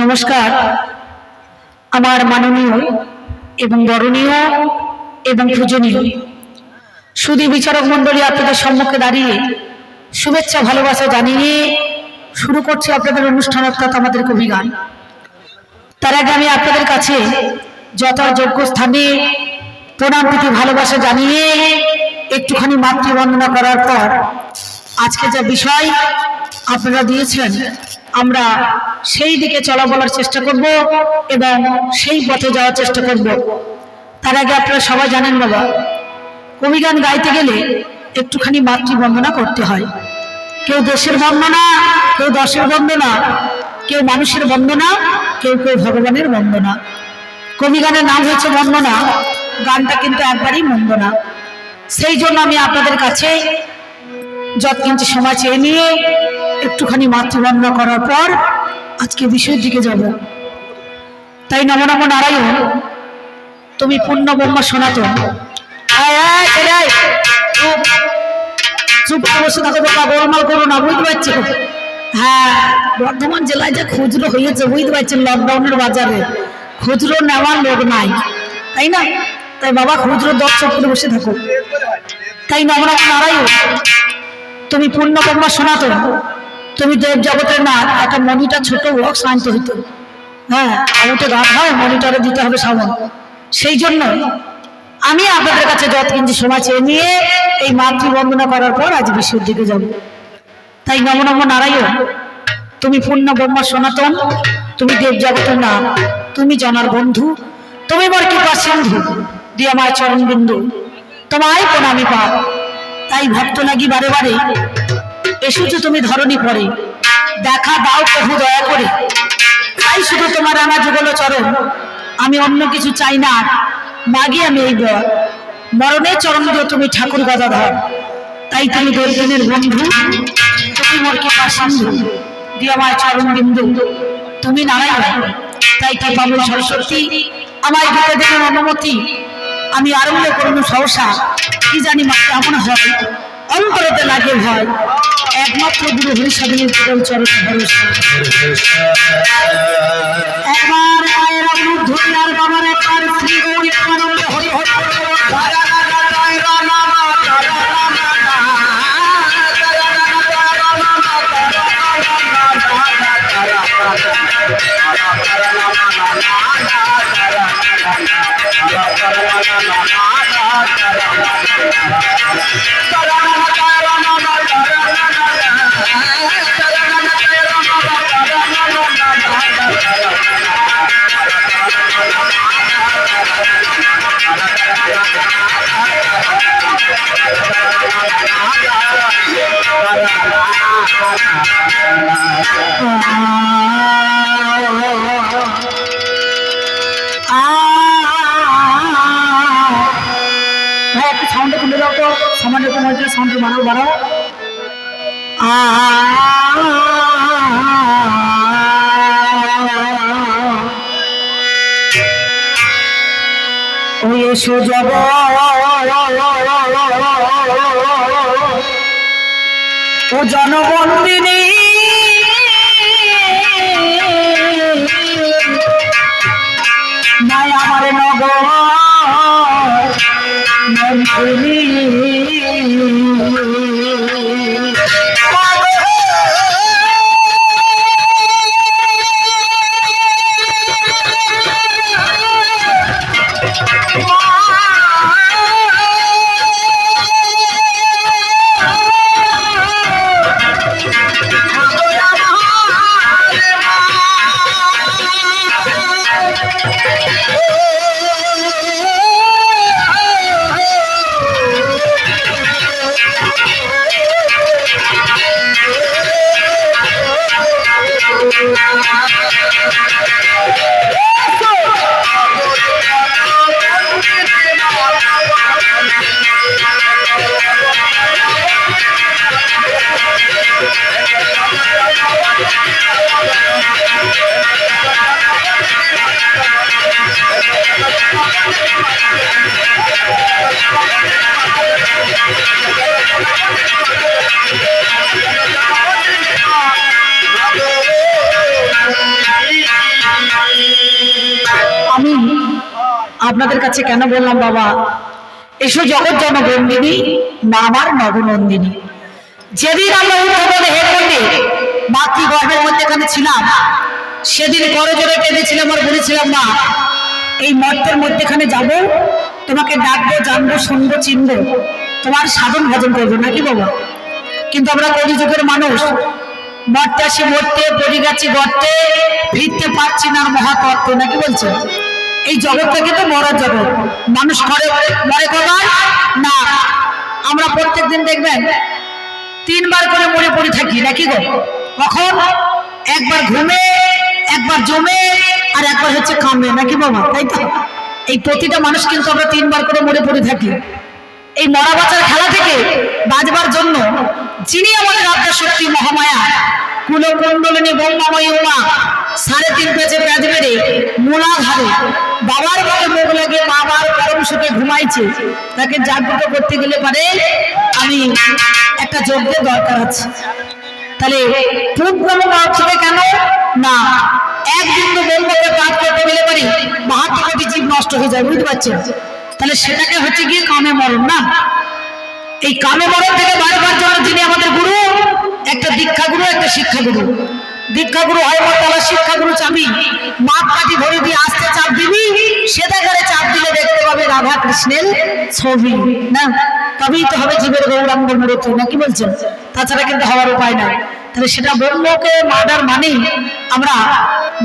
নমস্কার। আমার মাননীয় এবং বরণীয় এবং পূজনীয় সুদী বিচারক মণ্ডলী আপনাদের সম্মুখে দাঁড়িয়ে শুভেচ্ছা, ভালোবাসা জানিয়ে শুরু করছি আপনাদের অনুষ্ঠান, অর্থাৎ আমাদের কবি গান তার আগে আমি আপনাদের কাছে যথাযোগ্য স্থানে প্রণাম, প্রীতি, ভালোবাসা জানিয়ে একটুখানি মাতৃবন্দনা করার পর আজকে যা বিষয় আপনারা দিয়েছেন আমরা সেই দিকে চলা বলার চেষ্টা করব এবং সেই পথে যাওয়ার চেষ্টা করব। তার আগে আপনারা সবাই জানেন বাবা, কবি গান গাইতে গেলে একটুখানি মাতৃবন্দনা করতে হয়। কেউ দেশের বন্দনা, কেউ দশের বন্দনা, কেউ মানুষের বন্দনা, কেউ কেউ ভগবানের বন্দনা। কবি গানের নাম হয়েছে বন্দনা, গানটা কিন্তু একবারই মন্দ না সেই জন্য আমি আপনাদের কাছে কিন্তু সময় চেয়ে নিয়ে একটুখানি মাতৃবন্দনা করার পর আজকে বিষয়ের দিকে যাব। তাই নম নম নারায়ণ, তুমি পূর্ণ ব্রহ্মা সনাতন। চুপ বসে থাকো করো না, বুঝতে পারছ? হ্যাঁ বর্ধমান জেলায় যে খুচরো হয়েছে, বুঝতে পারছেন লকডাউনের বাজারে। খুচরো নেওয়ার লোক নাই, তাই না? তাই বাবা বসে থাকো। তাই তুমি পূর্ণ ব্রহ্মা সনাতন। তুমি দেব জগতের না একটা মনিটা ছোট বক্স আনতে হতো হ্যাঁ আমি তো গান হয়, মনিটরে দিতে হবে সামন সেই জন্য আমি আপনাদের কাছে যত কিন্তু সময় চেয়ে নিয়ে এই মাতৃবন্দনা করার পর আজ বিশ্বের দিকে যাব। তাই নম নম নারায়ণ, তুমি পূর্ণ ব্রহ্মা সনাতন, তুমি দেব জগতের না তুমি জনার বন্ধু, তুমি মোর কৃপা সিন্ধু দিয়ে আমার চরণ বিন্দু তোমায় প্রণামী পা তাই ভক্ত লাগি বারে বারে এসেছ তুমি ধরণী পরে। দেখা দাও প্রভু দয়া করে। তাই শুধু তোমার আমার যুগল চরণ। আমি অন্য কিছু চাই না। মাগি আমি এই বর মরণের চরণ দিও তুমি ঠাকুর গদাধর। তাই তুমি দর্জনের বন্ধু। তুমি মোর কৃপা সিন্ধু। দিয়ে আমার চরণ বিন্দু। তুমি নারায়ণ। তাই কি বাবু সরস্বতী। আমায় দিতে দেবেন অনুমতি। আমি আরম্ভ করুন সহসা। কি জানি মা কেমন হয়। অন্তরতে লাগে ভয় একমাত্র গুরু হরিসাধনের চরণ চরণ ভরসা একবার পায়ের আঙুল ধরে বাবার একবার শ্রী গৌরী প্রেমানন্দ হরি হরি হ্যাঁ Thank you. সাউন্ড বাড়াও এসো যাব। ও জনবন্দিনী নাই আমার নগর। নন্দিনী কাছে কেন বললাম, বাবা? এসো জগৎ জনবন্দিনী মা আমার নবনন্দিনী। যেদিন আমরা বলে হে করলে মাতৃগর্ভের মধ্যে এখানে ছিলাম? সেদিন করো জোরে কেঁদেছিলাম আর বলেছিলাম, মা, এই মর্তের মধ্যেখানে যাব, তোমাকে ডাকবো, জানব, শুনব, চিনবো। তোমার সাধন ভজন করব, নাকি বাবা? কিন্তু আমরা কলিযুগের মানুষ, মরতে আসি, মরতে পড়ে গেছি গর্তে, ফিরতে পারছি না মহাতত্ত্ব নাকি বলছেন? এই জগৎটা কিন্তু মরার জগৎ। মানুষ করে মরে কবার না। আমরা প্রত্যেক দিন দেখবেন, তিনবার করে মরে পড়ে থাকি, নাকি গো? কখন? একবার ঘুমে, একবার জমে, আর একবার হচ্ছে কামে নাকি বাবা? তাই তো? এই প্রতিটা মানুষ কিন্তু আমরা তিনবার করে মরে পড়ে থাকি। এই মরা বাঁচার খেলা থেকে বাঁচবার জন্য যিনি আমাদের আত্মা শক্তি মহামায়া, কুলকুণ্ডলিনী ব্রহ্মাময়ী উমা, সাড়ে তিন পেঁচে পেঁচ মেরে মূলাধারে বাবার বলে মুখ লাগে বাবার পরম সুখে ঘুমাইছে, তাকে জাগ্রত করতে গেলে পারে আমি একটা যজ্ঞের দরকার আছে। তাহলে পূর্ব পূর্ণ থেকে কেন? না, এক বিন্দু ব্রহ্মকে পাঠ করতে গেলে পারি বাহাত্তর কোটি জীব নষ্ট হয়ে যায়, বুঝতে পারছেন? তাহলে সেটাকে হচ্ছে গিয়ে কামে মরণ, না? এই কামে মরণ থেকে বারবার জন্য যিনি আমাদের গুরু, একটা দীক্ষা গুরু একটা শিক্ষা গুরু দীক্ষা গুরু হয় তালা শিক্ষা গুরু চাবি মাপ কাঠি ধরে দিয়ে আসতে চাপ দিবি, সেটা করে চাপ দিলে দেখতে পাবে রাধা কৃষ্ণের ছবি। না, তবেই তো হবে জীবের গৌরাঙ্গ মূর্তি, না কি বলছেন? তাছাড়া কিন্তু হওয়ার উপায় না তাহলে সেটা ব্রহ্মকে মার্ডার মানেই আমরা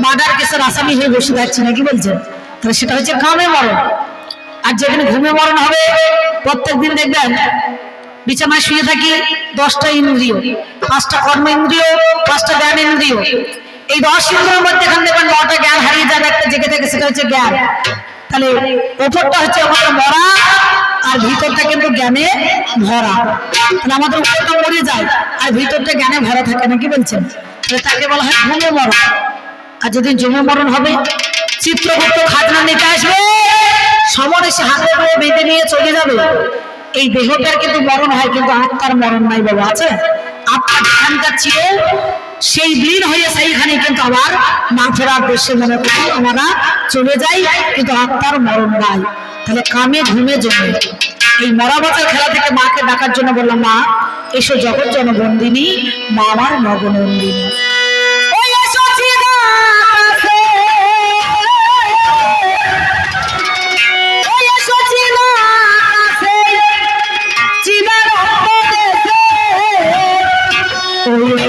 মার্ডার কেসের আসামি হয়ে বসে থাকছি, না কি বলছেন? তাহলে সেটা হচ্ছে কামে মরণ। আর যেখানে ঘুমে মরণ হবে প্রত্যেক দিন দেখবেন বিছানায় শুয়ে থাকি, দশটা ইন্দ্রিয়। পাঁচটা কর্ম ইন্দ্রিয়, পাঁচটা জ্ঞান ইন্দ্রিয়। এই দশ ইন্দ্রিয়ের মধ্যে এখানে দেখবেন নটা জ্ঞান হারিয়ে যাবে একটা জেগে থাকে, সেটা হচ্ছে জ্ঞান। তাহলে ওপরটা হচ্ছে আমাদের মরা আর ভিতরটা কিন্তু জ্ঞানে ভরা। তাহলে আমাদের উপরটা মরে যায়, আর ভিতরটা জ্ঞানে ভরা থাকে না, কি বলছেন? তাহলে তাকে বলা হয় ঘুমে মরণ। আর যেদিন জমে মরণ হবে, চিত্রগুপ্ত খাজনা নিতে আসবে, সমর এসে হাতে পায়ে বেঁধে নিয়ে চলে যাবে। এই দেহটার কিন্তু মরণ হয়, কিন্তু আত্মার মরণ নাই বাবা, আছে? আত্মা যেখানকার ছিল, সেই দিন হয়ে সেইখানে কিন্তু আবার না ফেরার দেশে মনে করি আমরা চলে যাই কিন্তু আত্মার মরণ নাই। তাহলে কামে ঘুমে জমে। এই মরা বাঁচার খেলা থেকে মাকে ডাকার জন্য বললাম, মা, এসো জগৎ জনবন্দিনী মা আমার নবনন্দিনী।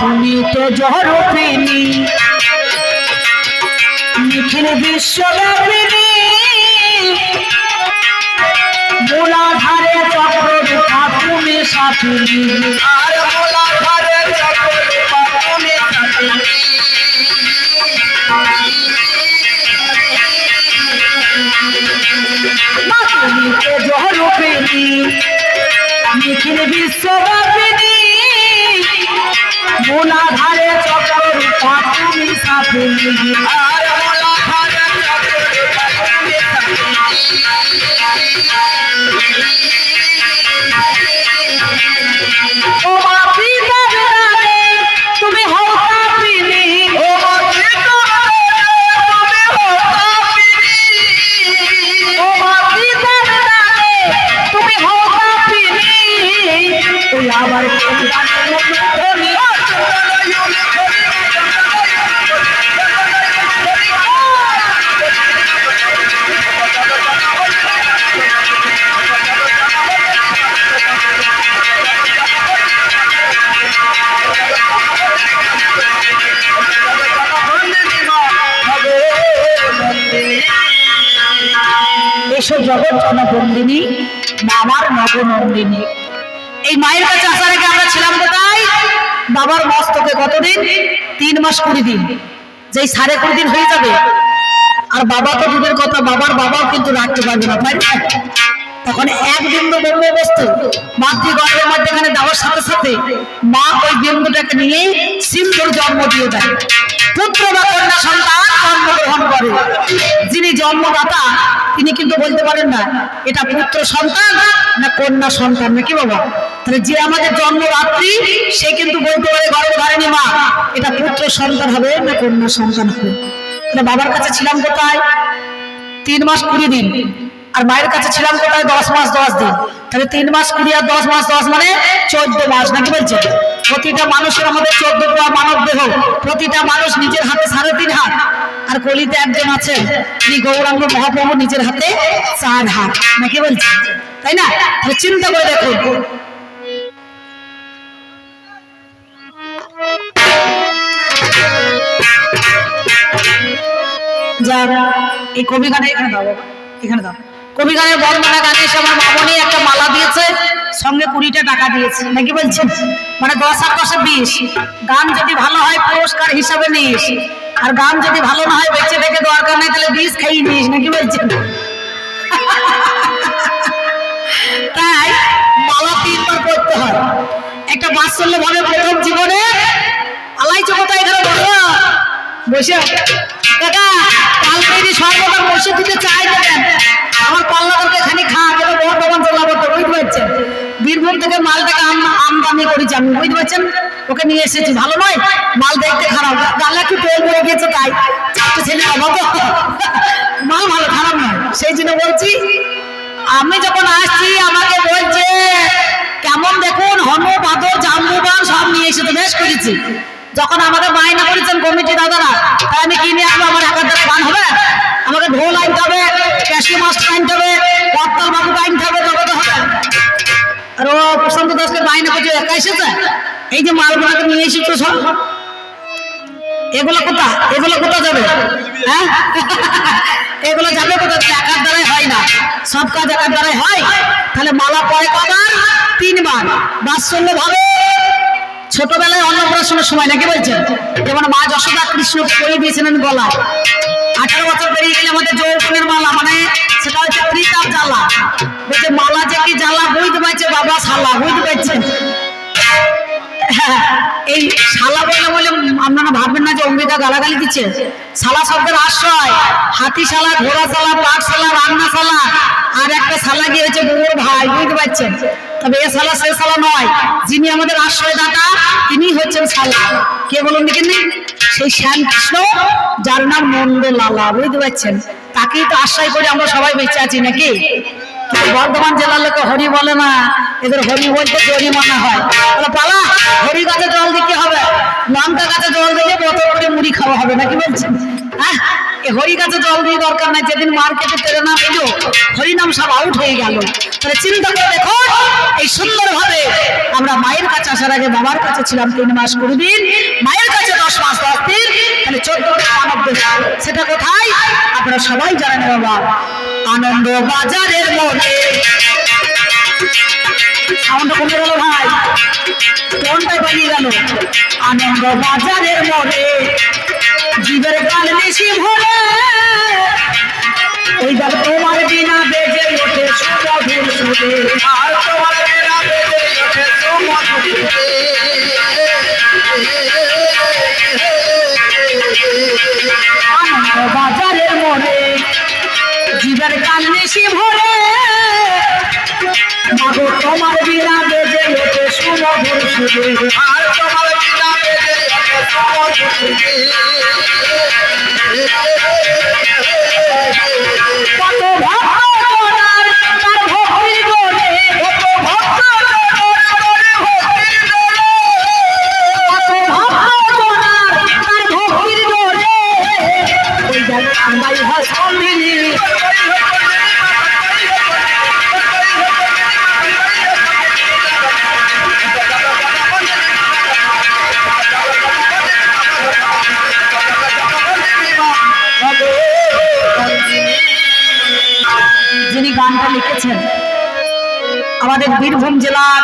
বাপুনি তো জহরপিনী নিখিল বিশ্বব্যাপিনী। মূলাধারে চক্র তুমি সাথিনী। আর মূলাধারে চক্র তুমি সাথিনী। বাপুনি তো জহরপিনী নিখিল বিশ্বব্যাপিনী Ah! জগৎ জনবন্দিনী মামার নবনন্দিনী এই মায়ের কাছে আসার আগে ছিলাম কোথায়? বাবার মস্তকে কতদিন? তিন মাস কুড়ি দিন। যেই সাড়ে কুড়ি দিন হয়ে যাবে। আর বাবা তো দূরের কথা, বাবার বাবাও কিন্তু রাখতে পারবে না। তাই না? তখন এক বিন্দু ব্রহ্ম বস্তু। মাতৃগর্ভের মধ্যেখানে দেওয়ার সাথে সাথে মা ওই বিন্দুটাকে নিয়ে সিন্ধুর জন্ম দিয়ে দেয়। পুত্র বা কন্যা সন্তান জন্মগ্রহণ করে। যিনি জন্মদাতা, তিনি কিন্তু বলতে পারেন না, এটা পুত্র সন্তান না কন্যা সন্তান বাবা? তাহলে যে আমাদের জন্মরাত্রি সে কিন্তু বলতে পারে গর্ভধারিণী মা, এটা পুত্র সন্তান হবে না কন্যা সন্তান হবে? তাহলে বাবার কাছে ছিলাম কোথায়? তিন মাস কুড়ি দিন। আর মায়ের কাছে ছিলাম কোথায়? দশ মাস, দশ দিন। তাহলে তিন মাস কুড়ি আর দশ মাস, দশ মানে চোদ্দ মাস, নাকি বলছে? প্রতিটা মানুষের আমাদের চোদ্দ পোয়া মানব দেহ। প্রতিটা মানুষ নিজের হাতে সাড়ে তিন হাত। আর কলিতে একজন আছেন তিনি গৌরাঙ্গ মহাপ্রভু, নিজের হাতে চার হাত। নাকি বলছে? তাই না? তাহলে চিন্তা করে দেখুন। যার এই কবি গানে এখানে দাও এখানে দাও। কবি গানের গানে এসে আমার মামনি একটা মালা দিয়েছে, সঙ্গে কুড়িটা টাকা দিয়েছে। নাকি বলছেন? মানে দশ আর দশে বিশ। গান যদি ভালো হয়, পুরস্কার হিসাবে নিস। আর গান যদি ভালো না হয়, বেঁচে থেকে দরকার নেই, তাহলে বিষ খাইয়ে নিস। নাকি বলছেন? তাই মালা তিনবার করতে হয়। একটা বাৎসল্য ভাবে প্রথম জীবনে আলাই চোখটা এখানে বসে কাকা কাল থেকে সর্বদা বসে দিতে চাই দেবেন আমার পাল্লাদেরকে খানি খাওয়া গেলে বর্ধমান জেলা বলতে বুঝতে পারছেন? বীরভূম থেকে মালটাকে আম- আমদানি করেছি আমি, বুঝতে পারছেন? ওকে নিয়ে এসেছি। ভালো নয়? মাল দেখতে খারাপ। গালে একটু তেল পড়ে গেছে তাই। চারটে ছেলে অভাব মাল ভালো, খারাপ নয়। সেই জন্য বলছি, আমি যখন আসছি, আমাকে বলছে, কেমন দেখুন হনু বাদর জাম্বুবান সব নিয়ে এসে তো বেশ করেছি। যখন আমাকে বায়না করেছেন কমিটি দাদারা, তাই আমি কিনে আসব আমার একার দ্বারা গান হবে? আমাকে ঢোল আনতে হবে, ক্যাশি মাস্টার আনতে হবে কর্তাল বাবুকে আনতে হবে তবে তো হবে। আর ও প্রশান্ত দাসকে বায়না করছে, একা এসেছে? এই যে মালগুলোকে নিয়ে এসেছ সব, এগুলো কোথা এগুলো কোথা যাবে? হ্যাঁ? এগুলো যাবে কোথা একার দ্বারাই হয় না। সব কাজ একার দ্বারাই হয়। তাহলে মালা পরে কবার? তিনবার। বাৎসল্য ভাবে ছোটবেলায় অন্নপ্রাশনের সময় নাকি বলছেন? যেমন মা যশোদা কৃষ্ণ করে দিয়েছিলেন গলা আঠারো বছর পেরিয়ে গেলে আমাদের যৌবনের মালা মানে সেটা হচ্ছে ত্রিতাপ জ্বালা। বলছে মালা যে কি জ্বালা অম্বিকা গালাগালি দিচ্ছে। শালা শব্দের আশ্রয়। হাতি শালা, ঘোড়া শালা, পাট শালা, রান্না শালা, আর একটা শালা গিয়ে হচ্ছে বুড়োর ভাই, বুঝতে পারছেন? তবে এ শালা সে শালা নয়, যিনি আমাদের আশ্রয়দাতা তিনি হচ্ছেন শালা। কে বলুন দেখেননি সেই শ্যাম কৃষ্ণ যার নাম নন্দ লালা বুঝতে পারছেন? তাকেই তো আশ্রয় করে আমরা সবাই বেঁচে আছি নাকি? বর্ধমান জেলার লোকে হরি বলে না। এদের হরি বলতে জরিমানা হয়। বলে পালা, হরি গাছে জল দিতে হবে। লঙ্কা গাছে জল দিলে বোতল করে মুড়ি খাওয়া হবে, নাকি বলছেন? হ্যাঁ হরি গাছে জল দিয়ে দরকার নাই, যেদিন মার্কেটে তেরে না পেল হরিনাম সব আউট হয়ে গেল। তাহলে চিন্তা করে দেখো, এই সুন্দর ভাবে আমরা মায়ের কাছে আসার আগে বাবার কাছে ছিলাম তিন মাস কুড়ি দিন মায়ের কাছে দশ মাস দশ দিন। তাহলে চোদ্দ। সেটা কোথায়? আপনারা সবাই জানেন বাবা। আনন্দ বাজারের মোড়ে সাউন্ড কমে গেল ভাই। কোনটা বানিয়ে গেল? আনন্দ বাজারের মোড়ে জীবের গান বেশি ভরে ওই গান তোমার বিনা বেজে ওঠে সুমধুর সুরে। আর তোমার বিনা বেজে ওঠে সুমধুর সুরে। আনন্দ বাজারের মোড়ে জীবের গান বেশি ভরে মাগো তোমার বিনা বেজে ওঠে সুমধুর সুরে। আর তোমার বিনা বেজে ওঠে সুমধুর সুরে। কত ভক্ত যিনি গানটা লিখেছেন, আমাদের বীরভূম জেলার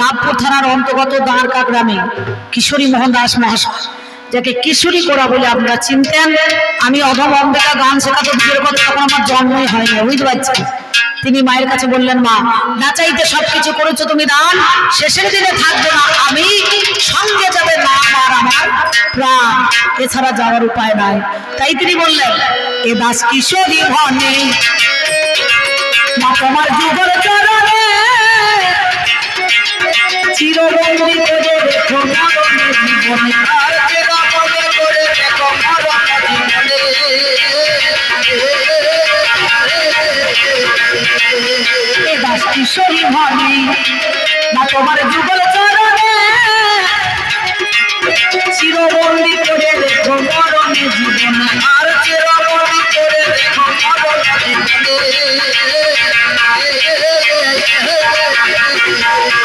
লাভপুর থানার অন্তর্গত দ্বারকা গ্রামে কিশোরী মোহন দাস মহাশয়। যাকে কিশোরী করা বলে আপনারা চিনতেন। আমি অধম অম্বিকা গান শেখাতে বিয়ের কথা তখন আমার জন্মই হয়নি, বুঝতে পারছি তিনি মায়ের কাছে বললেন, মা নাচাইতে সবকিছু করেছ তুমি দান, শেষের দিনে থাকবে না, আমি সঙ্গে যাবে না আমার আমার প্রাণ। এছাড়া যাওয়ার উপায় নাই। তাই তিনি বললেন, এ দাস কিশোরী ভনে মা তোমার যুগল চরণে চিরবন্দি করে রেখো মরণে জীবনে আর তোমার যুগল চরণে চিরবন্দি করে রেখো মরণে জীবনে, আর দেখো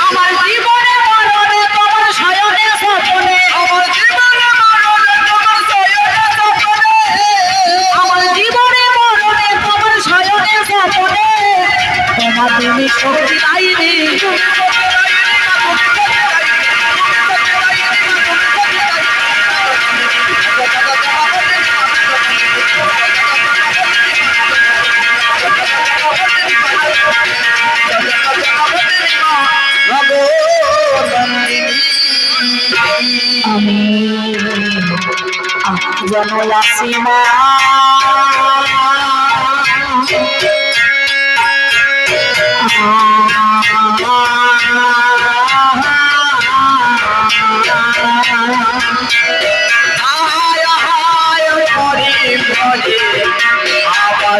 আমার জীবনে মরণে তোমার আমার সয়নে সপনে আমার জীবনে মরণে তোমার শয়নে স্বপনে। তোমার তুমি যেন আসিমা আবার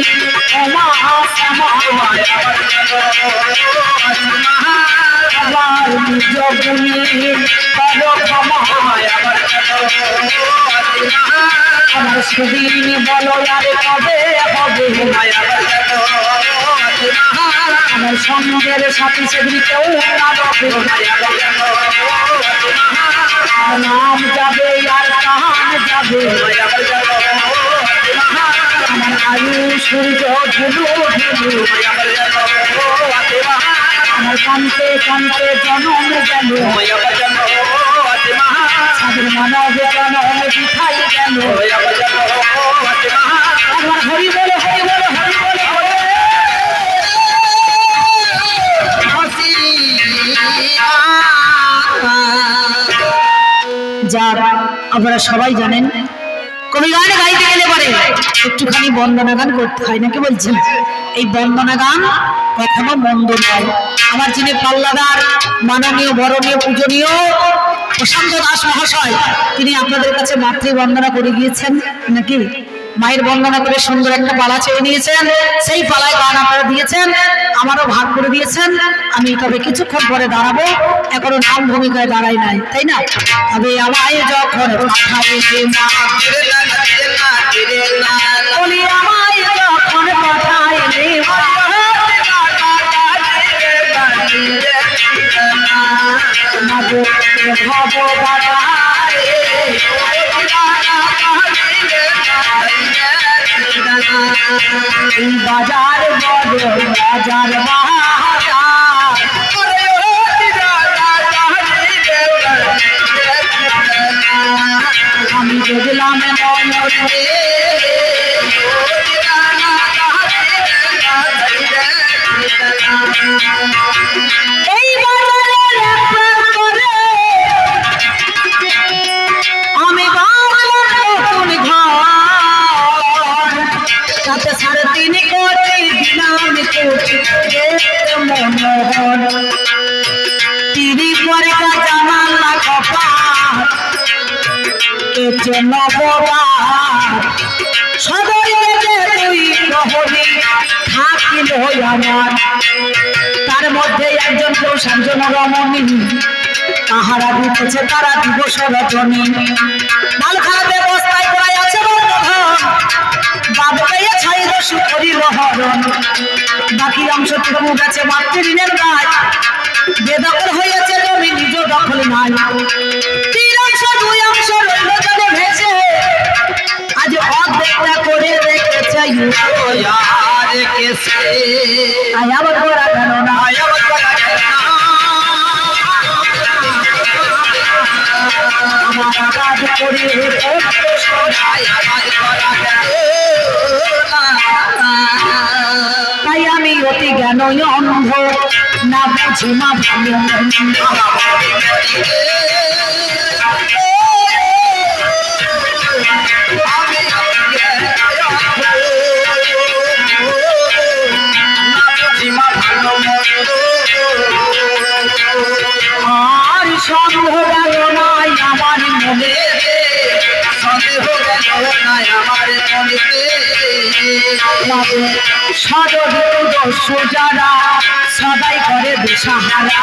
ধরণী আমার সেদিন বলো আর কবে হবে আমার সঙ্গের সাথে সেদিন কেউ নাম যাবে আর কান যাবে আমার আয়ু সূর্য আমার কান্তে কান্তে জনম গেল সাধুর মানব জনম বিঠাই গেল আমার যার আপনারা সবাই জানেন কোন গান গাইতে গেলে পরে। একটুখানি বন্দনা গান করতে হয় নাকি বলছেন? এই বন্দনা গান কখনো মন্দ নয়। আমার যিনি পাল্লাদার, মাননীয়, বরণীয়, পূজনীয় প্রশান্ত দাস মহাশয়, তিনি আপনাদের কাছে মাতৃবন্দনা করে গিয়েছেন নাকি? মায়ের বন্দনা করে সুন্দর একটা পালা চেয়ে নিয়েছেন। সেই পালায় গান আপনারা দিয়েছেন, আমারও ভাগ করে দিয়েছেন। আমি তবে কিছুক্ষণ পরে দাঁড়াবো, এখনও নাম ভূমিকায় দাঁড়াই নাই, তাই না? তবে আমায় যখন বলি, আমায় যখন মাগো ভব বাবারে এই বাজার বড় বাজার বাজার নববার সদয় দুই প্রহরী থাকিল আমার। তার মধ্যে একজন প্রশাসন রমণী। তাহারা দিতেছে তারা দিবস রজনী। মাল খারাপ ব্যবস্থায় প্রায় আছে বাবুকে ছাই দস্যু করিল হরণ। বাকি অংশটুকু গেছে মাতৃঋণের গায় বেদখল হয়েছে জমি, নিজ দখল নাই। তিন অংশ, দুই অংশ রইল রেখেছে আজ অর্ধেকটা করে রেখেছে আর কেসে আয়া বড় কেন না? আয়া বড় তাই আমি অতি জ্ঞান না বুঝি না ভাবি ভালো মন্দ। আর সন্দেহ গেল নাই আমার মনে সদর দস্যু যারা সদাই করে দিশাহারা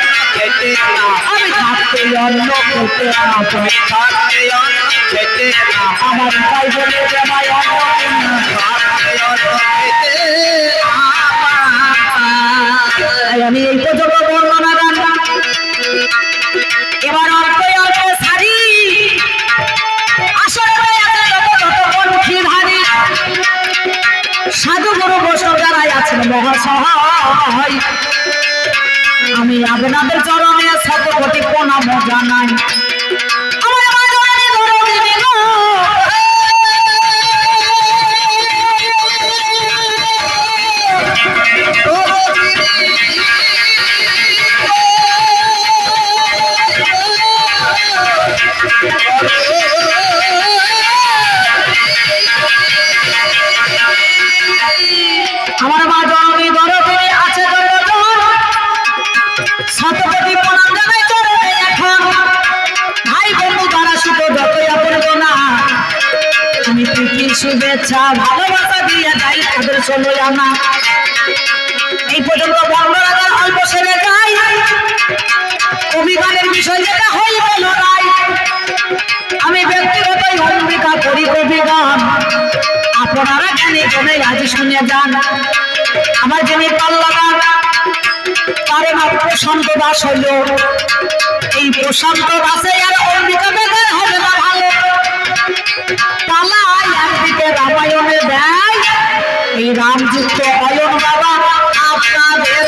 খেতে আমি থাকতে অন্য খেতে না পাই আমার তাই বলে দেবাই অন্য তাই আমি এই পর্যন্ত বর্ণনা গান এবার অল্প অল্প সারি। আসলে কণ্ঠী ধারী সাধু গুরু বৈষ্ণব যারাই আছেন মহাসহায়। আমি আপনাদের চরণে শত কোটি প্রণাম জানাই। শুভেচ্ছা ভালোবাসা দিয়ে যাই তাদের চলে আনা এই পর্যন্ত বর্ণনাগার অল্প সেরে যাই। অভিমানের বিষয় যেটা হইব লড়াই। আমি ব্যক্তিগতই অম্বিকা করি কবি গান আপনারা জানি জনে আজ শুনে যান। আমার যিনি পাল্লা গান তার নাম প্রশান্ত দাস হইল। এই প্রশান্ত দাসে আর অম্বিকা বেকার হবে না। পালাই একদিকে রামায়ণে দেয় এই রামযুক্ত অয়ন বাবা আপনাদের